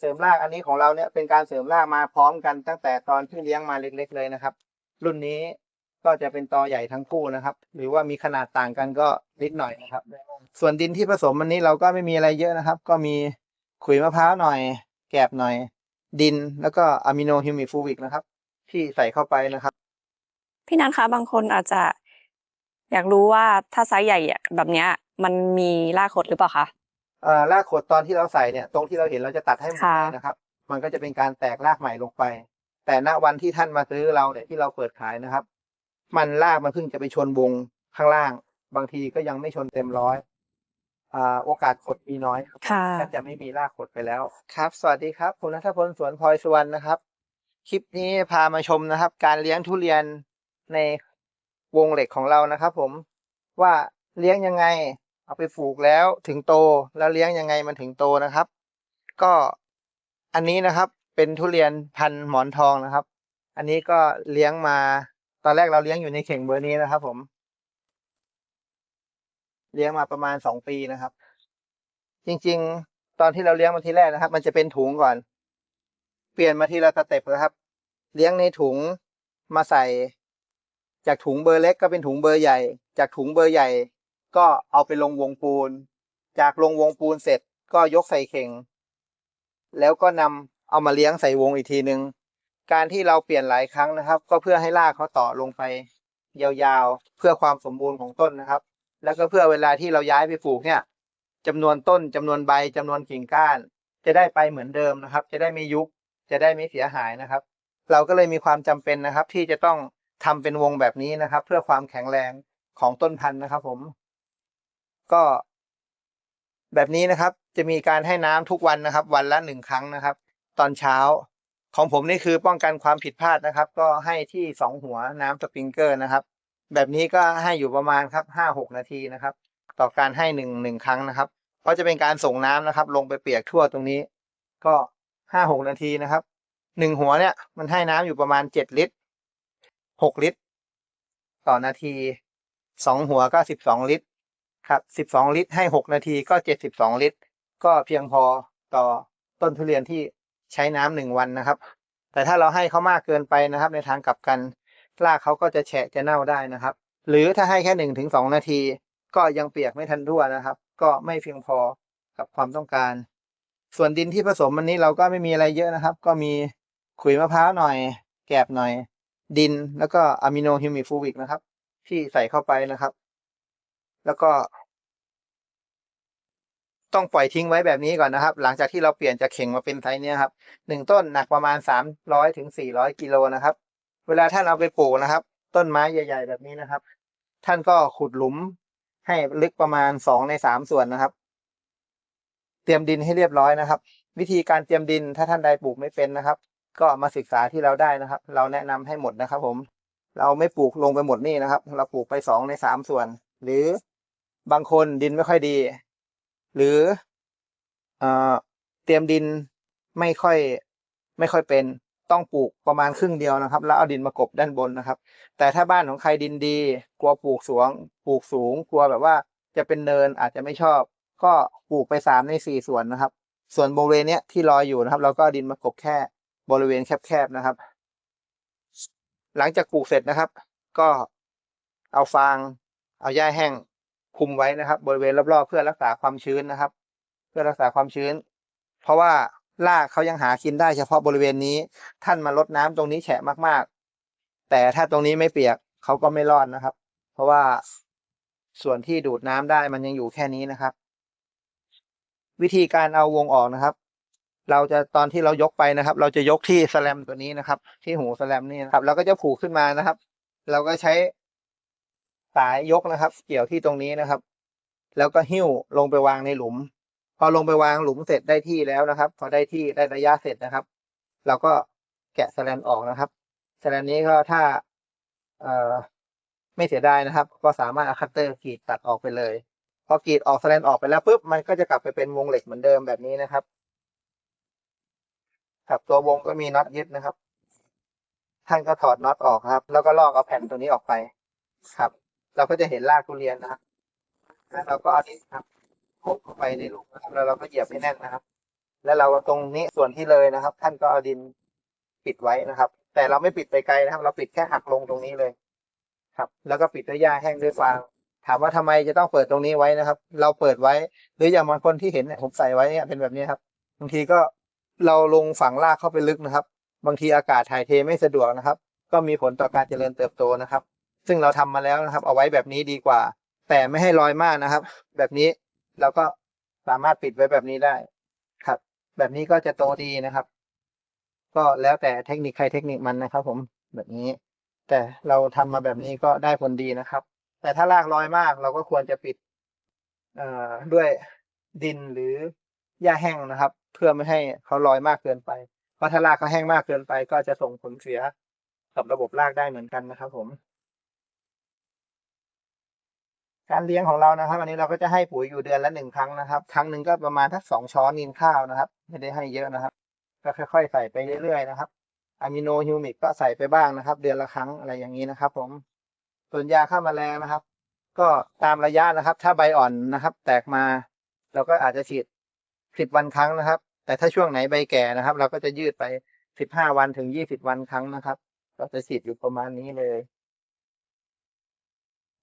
เสริมรากอันนี้ของเราเนี่ยเป็นการเสริมรากมาพร้อมกันตั้งแต่ตอนที่เลี้ยงมาเล็กๆเลยนะครับ รุ่นนี้ก็จะเป็นตอใหญ่ทั้งคู่นะครับ หรือว่ามีขนาดต่างกันก็นิดหน่อยนะครับ ส่วนดินที่ผสมอันนี้เราก็ไม่มีอะไรเยอะนะครับ ก็มีขุยมะพร้าวหน่อย แกบหน่อย ดินแล้วก็อะมิโนฮิวมิฟูวิกนะครับ ที่ใส่เข้าไปนะครับ พี่นัทคะบางคนอาจจะอยากรู้ว่าถ้าไซส์ใหญ่แบบเนี้ย มันมีรากขดหรือเปล่าคะ รากขดตอนที่เราใส่เนี่ย ตรงที่เราเห็นเราจะตัดให้หมดค่ะเลยนะครับ มันก็จะเป็นการแตกรากใหม่ลงไป แต่ณวันที่ท่านมาซื้อเราเนี่ยที่เราเปิดขายนะครับ มันรากมันเพิ่งจะไปชนวงข้างล่าง บางทีก็ยังไม่ชนเต็มร้อยอ่าโอกาสขดมีน้อยครับค่ะแทบจะไม่มีรากขดไปแล้วครับ สวัสดีครับผมนัทพลสวนพลอยสุวรรณนะครับ คลิปนี้พามาชมนะครับ การเลี้ยงทุเรียนในวงเหล็กของเรานะครับ ผมว่าเลี้ยงยังไง เอาไปปลูกแล้วถึงโตแล้วเลี้ยงยังไงมันถึงโตนะครับ ก็อันนี้นะครับเป็นทุเรียนพันหมอนทองนะครับ อันนี้ก็เลี้ยงมาตอนแรกเราเลี้ยงอยู่ในเข่งเบอร์นี้นะครับ ผม เลี้ยงมาประมาณสองปีนะครับ จริง ๆ ตอนที่เราเลี้ยงมาทีแรกนะครับ มันจะเป็นถุงก่อน เปลี่ยนมาทีละสเต็ปนะครับ เลี้ยงในถุงมาใส่ จากถุงเบอร์เล็กก็เป็นถุงเบอร์ใหญ่ จากถุงเบอร์ใหญ่ ก็เอาไปลงวงปูน จากลงวงปูนเสร็จก็ยกใส่เข่ง แล้วก็นำเอามาเลี้ยงใส่วงอีกทีหนึ่งการที่เราเปลี่ยนหลายครั้งนะครับ ก็เพื่อให้รากเขาต่อลงไป ยาวๆ เพื่อความสมบูรณ์ของต้นนะครับ แล้วก็เพื่อเวลาที่เราย้ายไปปลูกเนี่ยจำนวนต้นจำนวนใบจำนวนกิ่งก้าน จะได้ไปเหมือนเดิมนะครับ จะได้ไม่ยุบจะได้ไม่เสียหายนะครับ เราก็เลยมีความจำเป็นนะครับ ที่จะต้องทำเป็นวงแบบนี้นะครับ เพื่อความแข็งแรงของต้นพันธุ์นะครับผม ก็แบบนี้นะครับ จะมีการให้น้ำทุกวันนะครับ วันละหนึ่งครั้งนะครับ ตอนเช้า ของผมนี่คือป้องกันความผิดพลาดนะครับ ก็ให้ที่สองหัวน้ำสปริงเกอร์นะครับ แบบนี้ก็ให้อยู่ประมาณครับห้าหกนาทีนะครับ ต่อการให้หนึ่งหนึ่งครั้งนะครับ เพราะจะเป็นการส่งน้ำนะครับ ลงไปเปียกทั่วตรงนี้ ก็ห้าหกนาทีนะครับหนึ่งหัวเนี่ยมันให้น้ำอยู่ประมาณเจ็ดลิตรหกลิตร ต่อนาทีสองหัวก็สิบสองลิตร ครับสิบสองลิตรให้หกนาทีก็เจ็ดสิบสองลิตร ก็เพียงพอต่อต้นทุเรียนที่ใช้น้ำหนึ่งวันนะครับ แต่ถ้าเราให้เขามากเกินไปนะครับ ในทางกลับกันรากเขาก็จะแฉะจะเน่าได้นะครับ หรือถ้าให้แค่หนึ่งถึงสองนาที ก็ยังเปียกไม่ทันทั่วนะครับ ก็ไม่เพียงพอกับความต้องการ ส่วนดินที่ผสมอันนี้เราก็ไม่มีอะไรเยอะนะครับ ก็มีขุยมะพร้าวหน่อย แกบหน่อย ดินแล้วก็อะมิโนฮิวมิฟูวิกนะครับ ที่ใส่เข้าไปนะครับ แล้วก็ ต้องปล่อยทิ้งไว้แบบนี้ก่อนนะครับ หลังจากที่เราเปลี่ยนจากเข่งมาเป็นไซส์เนี้ยครับหนึ่งต้นหนักประมาณสามร้อยถึงสี่ร้อยกิโลนะครับ เวลาท่านเอาไปปลูกนะครับ ต้นไม้ใหญ่ ๆ แบบนี้นะครับ ท่านก็ขุดหลุมให้ลึกประมาณสองในสามส่วนนะครับ เตรียมดินให้เรียบร้อยนะครับ วิธีการเตรียมดินถ้าท่านใดปลูกไม่เป็นนะครับ ก็มาศึกษาที่เราได้นะครับ เราแนะนำให้หมดนะครับ ผม เราไม่ปลูกลงไปหมดนี่นะครับ เราปลูกไปสองในสามส่วน หรือบางคนดินไม่ค่อยดี หรือเอ่อเตรียมดินไม่ค่อยไม่ค่อยเป็นต้องปลูกประมาณครึ่งเดียวนะครับ แล้วเอาดินมากบด้านบนนะครับ แต่ถ้าบ้านของใครดินดี กลัวปลูกสูงปลูกสูง กลัวแบบว่าจะเป็นเนินอาจจะไม่ชอบ ก็ปลูกไปสามในสี่ส่วนนะครับ ส่วนบริเวณเนี้ยที่ลอยอยู่นะครับ เราก็ดินมากบแค่บริเวณแคบๆนะครับ หลังจากปลูกเสร็จนะครับ ก็เอาฟาง เอาหญ้าแห้ง คุมไว้นะครับ บริเวณรอบๆเพื่อรักษาความชื้นนะครับ เพื่อรักษาความชื้น เพราะว่ารากเขายังหากินได้เฉพาะบริเวณนี้ ท่านมาลดน้ำตรงนี้แฉะมากๆ แต่ถ้าตรงนี้ไม่เปียกเขาก็ไม่รอดนะครับ เพราะว่าส่วนที่ดูดน้ำได้มันยังอยู่แค่นี้นะครับ วิธีการเอาวงออกนะครับ เราจะตอนที่เรายกไปนะครับ เราจะยกที่สแลมตัวนี้นะครับ ที่หูสแลมนี่นะครับ เราก็จะผูกขึ้นมานะครับ เราก็ใช้ สายยกนะครับ เกี่ยวที่ตรงนี้นะครับ แล้วก็หิ้วลงไปวางในหลุม พอลงไปวางหลุมเสร็จได้ที่แล้วนะครับ พอได้ที่ได้ระยะเสร็จนะครับ เราก็แกะสแลนออกนะครับสแลนนี้ก็ถ้าเอ่อไม่เสียดายนะครับ ก็สามารถเอาคัตเตอร์กรีดตัดออกไปเลย พอกรีดออกสแลนออกไปแล้วปุ๊บมันก็จะกลับไปเป็นวงเหล็กเหมือนเดิมแบบนี้นะครับครับตัววงก็มีน็อตยึดนะครับ ท่านก็ถอดน็อตออกครับ แล้วก็ลอกเอาแผ่นตัวนี้ออกไปครับ เราก็จะเห็นรากทุเรียนนะครับแล้วเราก็เอาดินครับพกเข้าไปในหลุมนะครับแล้วเราก็เหยียบให้แน่นนะครับ แล้วเราตรงนี้ส่วนที่เลยนะครับ ท่านก็เอาดินปิดไว้นะครับ แต่เราไม่ปิดไปไกลนะครับ เราปิดแค่หักลงตรงนี้เลย ครับ แล้วก็ปิดด้วยหญ้าแห้งด้วยฟางถามว่าทำไมจะต้องเปิดตรงนี้ไว้นะครับ เราเปิดไว้ หรืออย่างบางคนที่เห็นเนี่ยผมใส่ไว้เนี่ยเป็นแบบนี้ครับบางทีก็เราลงฝังรากเข้าไปลึกนะครับ บางทีอากาศถ่ายเทไม่สะดวกนะครับ ก็มีผลต่อการเจริญเติบโตนะครับ ซึ่งเราทำมาแล้วนะครับ เอาไว้แบบนี้ดีกว่า แต่ไม่ให้ลอยมากนะครับ แบบนี้เราก็สามารถปิดไว้แบบนี้ได้ครับ แบบนี้ก็จะโตดีนะครับ ก็แล้วแต่เทคนิคใครเทคนิคมันนะครับ ผมแบบนี้ แต่เราทำมาแบบนี้ก็ได้ผลดีนะครับ แต่ถ้ารากลอยมาก เราก็ควรจะปิดเอ่อด้วยดินหรือหญ้าแห้งนะครับ เพื่อไม่ให้เขาลอยมากเกินไป เพราะถ้ารากเขาแห้งมากเกินไป ก็จะส่งผลเสียกับระบบรากได้เหมือนกันนะครับ ผม การเลี้ยงของเรานะครับ อันนี้เราก็จะให้ปุ๋ยอยู่เดือนละหนึ่งครั้งนะครับ ครั้งหนึ่งก็ประมาณทักสองช้อนนินข้าวนะครับ ไม่ได้ให้เยอะนะครับ ก็ค่อย ๆ ใส่ไปเรื่อยๆนะครับอะมิโนฮิวมิกก็ใส่ไปบ้างนะครับ เดือนละครั้งอะไรอย่างนี้นะครับ ผมส่วนยาฆ่าแมลงนะครับ ก็ตามระยะนะครับ ถ้าใบอ่อนนะครับ แตกมาเราก็อาจจะฉีดสิบวันครั้งนะครับ แต่ถ้าช่วงไหนใบแก่นะครับ เราก็จะยืดไปสิบห้าวันถึงยี่สิบวันครั้งนะครับ ก็จะฉีดอยู่ประมาณนี้เลย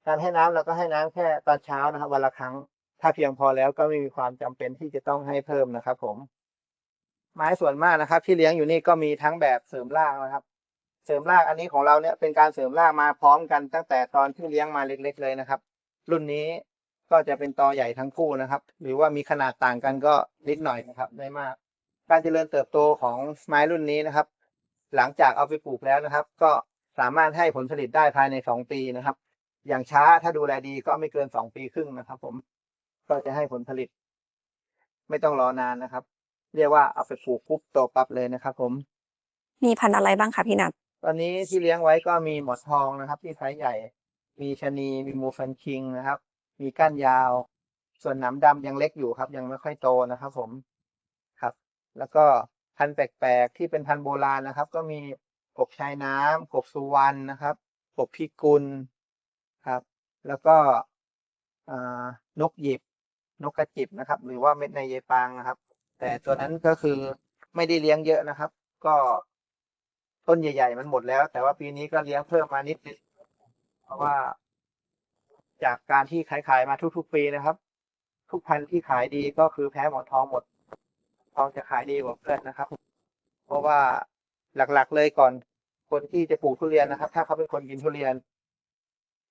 การให้น้ำเราก็ให้น้ำแค่ตอนเช้านะครับ วันละครั้ง ถ้าเพียงพอแล้วก็ไม่มีความจำเป็นที่จะต้องให้เพิ่มนะครับ ผม ไม้ส่วนมากนะครับ ที่เลี้ยงอยู่นี่ก็มีทั้งแบบเสริมรากนะครับ เสริมรากอันนี้ของเราเนี่ยเป็นการเสริมรากมาพร้อมกันตั้งแต่ตอนที่เลี้ยงมาเล็ก ๆ เลยนะครับ รุ่นนี้ก็จะเป็นตอใหญ่ทั้งคู่นะครับ หรือว่ามีขนาดต่างกันก็นิดหน่อยนะครับไม่มาก การเจริญเติบโตของไม้รุ่นนี้นะครับ หลังจากเอาไปปลูกแล้วนะครับ ก็สามารถให้ผลผลิตได้ภายในสองปีนะครับ อย่างช้าถ้าดูแลดีก็ไม่เกินสองปีครึ่งนะครับ ผมก็จะให้ผลผลิต ไม่ต้องรอนานนะครับ เรียกว่าเอาไปปลูกปุ๊บโตปั๊บเลยนะครับ ผมมีพันธุ์อะไรบ้างคะพี่นัทตอนนี้ที่เลี้ยงไว้ก็มีหมอนทองนะครับ ที่ไซส์ใหญ่ มีชะนีมีมูฟันคิงนะครับ มีก้านยาว ส่วนหนามดำยังเล็กอยู่ครับ ยังไม่ค่อยโตนะครับ ผมครับ แล้วก็พันธุ์แปลกๆที่เป็นพันธุ์โบราณนะครับ ก็มีกบชายน้ำกบสุวรรณนะครับกบพิกุลครับ แล้วก็นกหยิบนกกระจิบนะครับ หรือว่าเม็ดในเยปางนะครับ แต่ตัวนั้นก็คือไม่ได้เลี้ยงเยอะนะครับ ก็ต้นใหญ่ ๆ มันหมดแล้ว แต่ว่าปีนี้ก็เลี้ยงเพิ่มมานิดนึงเพราะว่า จากการที่ขายขายๆมาทุก ๆ ปีนะครับ ทุกพันธุ์ที่ขายดีก็คือแพ้หมอนทองหมด ทองจะขายดีกว่าเพื่อนนะครับ เพราะว่าหลักๆเลยก่อนคนที่จะปลูกทุเรียนนะครับ ถ้าเขาเป็นคนกินทุเรียน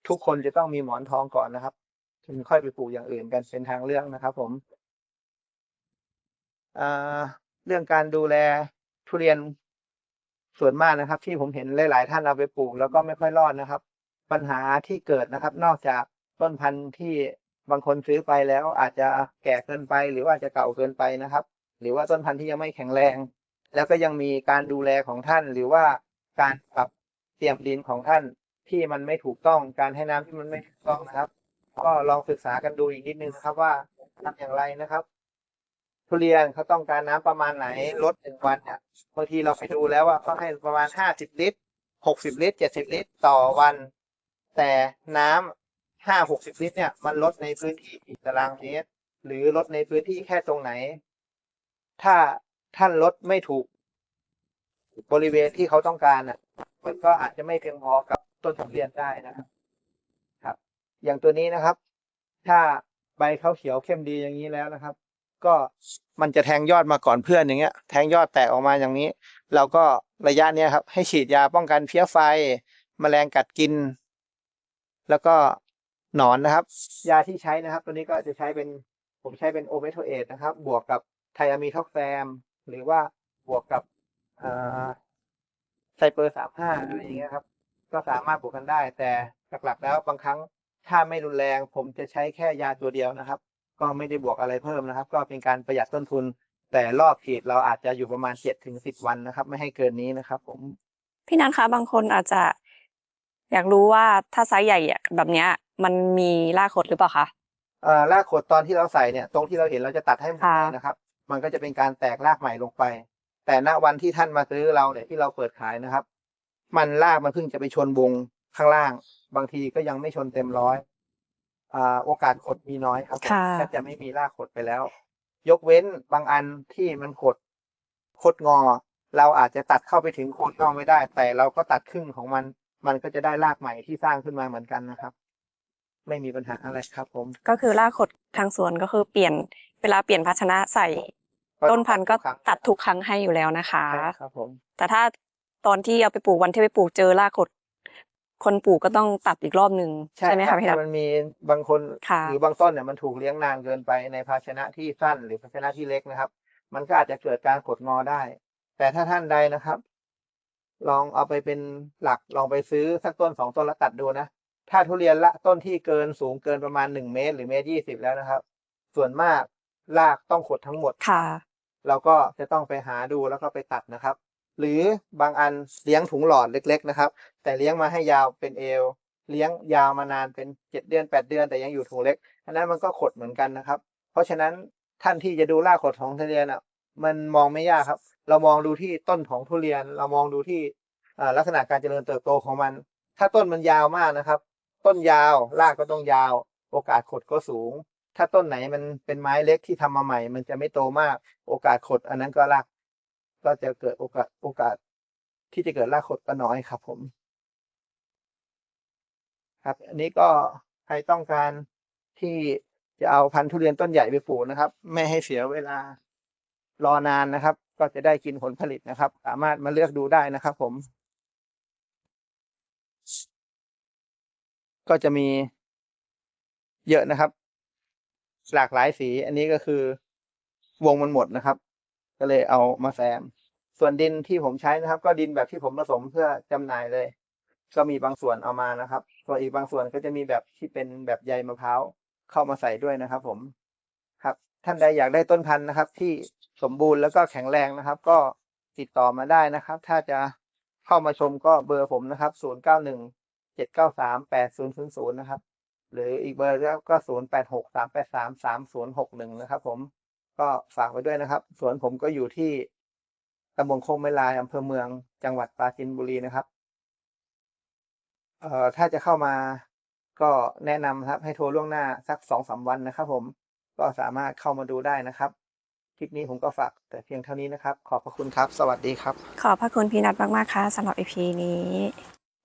ทุกคนจะต้องมีหมอนทองก่อนนะครับถึงค่อยไปปลูกอย่างอื่นกันเป็นทางเลือกนะครับ ผมเรื่องการดูแลทุเรียนส่วนมากนะครับ ที่ผมเห็นหลาย ๆ ท่านเอาไปปลูก แล้วก็ไม่ค่อยรอดนะครับ ปัญหาที่เกิดนะครับ นอกจากต้นพันธุ์ที่บางคนซื้อไปแล้วอาจจะแก่เกินไป หรือว่าจะเก่าเกินไปนะครับ หรือว่าต้นพันธุ์ที่ยังไม่แข็งแรง แล้วก็ยังมีการดูแลของท่าน หรือว่าการปรับเตรียมดินของท่าน ที่มันไม่ถูกต้องการให้น้ำที่มันไม่ถูกต้องนะครับ ก็ลองศึกษากันดูอีกนิดนึงนะครับว่าทำอย่างไรนะครับ ทุเรียนเขาต้องการน้ำประมาณไหนลดหนึ่งวันเนี่ยบางทีเราไปดูแล้วว่าเขาให้ประมาณห้าสิบลิตรหกสิบลิตรเจ็ดสิบลิตรต่อวัน แต่น้ำห้าหกสิบลิตรเนี่ยมันลดในพื้นที่กี่ตารางเมตรหรือลดในพื้นที่แค่ตรงไหน ถ้าท่านลดไม่ถูก บริเวณที่เขาต้องการอะ มันก็อาจจะไม่เพียงพอกับ ต้นทุเรียนได้นะครับครับ อย่างตัวนี้นะครับ ถ้าใบเขาเขียวเข้มดีอย่างนี้แล้วนะครับ ก็มันจะแทงยอดมาก่อนเพื่อนอย่างเงี้ย แทงยอดแตกออกมาอย่างนี้ เราก็ระยะเนี้ยครับ ให้ฉีดยาป้องกันเพี้ยไฟแมลงกัดกิน แล้วก็หนอนนะครับ ยาที่ใช้นะครับ ตัวนี้ก็จะใช้เป็นผมใช้เป็นโอเมโทเอตนะครับ บวกกับไทอะมีท็อกแซม หรือว่าบวกกับไซเปอร์สามห้าอะไรอย่างเงี้ยครับ ก็สามารถบวกกันได้ แต่หลักๆแล้วบางครั้งถ้าไม่รุนแรง ผมจะใช้แค่ยาตัวเดียวนะครับ ก็ไม่ได้บวกอะไรเพิ่มนะครับ ก็เป็นการประหยัดต้นทุน แต่รอบฉีดเราอาจจะอยู่ประมาณเจ็ดถึงสิบวันนะครับ ไม่ให้เกินนี้นะครับ ผม พี่นัทคะบางคนอาจจะอยากรู้ว่าถ้าไซส์ใหญ่อะแบบเนี้ย มันมีรากขดหรือเปล่าคะเอ่อรากขดตอนที่เราใส่เนี่ย ตรงที่เราเห็นเราจะตัดให้หมดค่ะเลยนะครับ มันก็จะเป็นการแตกรากใหม่ลงไป แต่ณวันที่ท่านมาซื้อเราเนี่ยที่เราเปิดขายนะครับ มันรากมันเพิ่งจะไปชนวงข้างล่าง บางทีก็ยังไม่ชนเต็มร้อยอ่าโอกาสขดมีน้อยครับผมค่ะ แทบจะไม่มีรากขดไปแล้ว ยกเว้นบางอันที่มันขดคดงอ เราอาจจะตัดเข้าไปถึงโคนงอไม่ได้ แต่เราก็ตัดครึ่งของมัน มันก็จะได้รากใหม่ที่สร้างขึ้นมาเหมือนกันนะครับ ไม่มีปัญหาอะไรครับผม ก็คือรากขดทางสวนก็คือเปลี่ยนเวลาเปลี่ยนภาชนะใส่ต้นพันธุ์ก็ครับตัดทุกครั้งให้อยู่แล้วนะคะ ใช่ครับผม แต่ถ้า ตอนที่เอาไปปลูกวันที่ไปปลูกเจอรากขดคนปลูกก็ต้องตัดอีกรอบหนึ่งใช่ไหมรัคะบพี่ทัถ้าบมันมีบางคนค่ะหรือบางต้นเนี่ยมันถูกเลี้ยงนานเกินไปในภาชนะที่สั้นหรือภาชนะที่เล็กนะครับ มันก็อาจจะเกิดการขดงอได้ แต่ถ้าท่านใดนะครับ ลองเอาไปเป็นหลักลองไปซื้อสักต้นสองต้นแล้วตัดดูนะถ้าทุเรียนละต้นที่เกินสูงเกินประมาณหนึ่งเมตร หรือเมตรยี่สิบแล้วนะครับ ส่วนมากรากต้องขดทั้งหมดค่ะ เราก็จะต้องไปหาดูแล้วก็ไปตัดนะครับ หรือบางอันเลี้ยงถุงหลอดเล็ก ๆ นะครับ แต่เลี้ยงมาให้ยาวเป็นเอว เลี้ยงยาวมานานเป็นเจ็ดเดือนแปดเดือนแต่ยังอยู่ถุงเล็ก อันนั้นมันก็ขดเหมือนกันนะครับ เพราะฉะนั้นท่านที่จะดูรากขดของทุเรียนอะมันมองไม่ยากครับ เรามองดูที่ต้นของทุเรียน เรามองดูที่ลักษณะการเจริญเติบโตของมัน ถ้าต้นมันยาวมากนะครับ ต้นยาวรากก็ต้องยาว โอกาสขดก็สูง ถ้าต้นไหนมันเป็นไม้เล็กที่ทำมาใหม่ มันจะไม่โตมาก โอกาสขด อันนั้นก็ราก ก็จะเกิดโอกาสโอกาสที่จะเกิดรากขดก็น้อยครับผม ครับอันนี้ก็ใครต้องการที่จะเอาพันธุ์ทุเรียนต้นใหญ่ไปปลูกนะครับ ไม่ให้เสียเวลารอนานนะครับ ก็จะได้กินผลผลิตนะครับ สามารถมาเลือกดูได้นะครับ ผม ก็จะมีเยอะนะครับ หลากหลายสี อันนี้ก็คือวงมันหมดนะครับ ก็เลยเอามาแซม ส่วนดินที่ผมใช้นะครับ ก็ดินแบบที่ผมผสมเพื่อจำหน่ายเลย ก็มีบางส่วนเอามานะครับ ส่วนอีกบางส่วนก็จะมีแบบที่เป็นแบบใยมะพร้าวเข้ามาใส่ด้วยนะครับ ผมครับ ท่านใดอยากได้ต้นพันธุ์นะครับ ที่สมบูรณ์แล้วก็แข็งแรงนะครับ ก็ติดต่อมาได้นะครับ ถ้าจะเข้ามาชมก็เบอร์ผมนะครับ 0 9 1 7 9 3 8 0 0 0 นะครับ หรืออีกเบอร์ก็ 0 8 6 3 8 3 3 0 6 1 นะครับผม ก็ฝากไว้ด้วยนะครับ สวนผมก็อยู่ที่ตำบลโคกไมลายอำเภอเมืองจังหวัดปราจีนบุรีนะครับ เอ่อถ้าจะเข้ามาก็แนะนำครับ ให้โทรล่วงหน้าสักสองสามวันนะครับ ผมก็สามารถเข้ามาดูได้นะครับคลิปนี้ผมก็ฝากแต่เพียงเท่านี้นะครับ ขอบพระคุณครับ สวัสดีครับ ขอบพระคุณพี่นัทมากๆค่ะสำหรับ EP นี้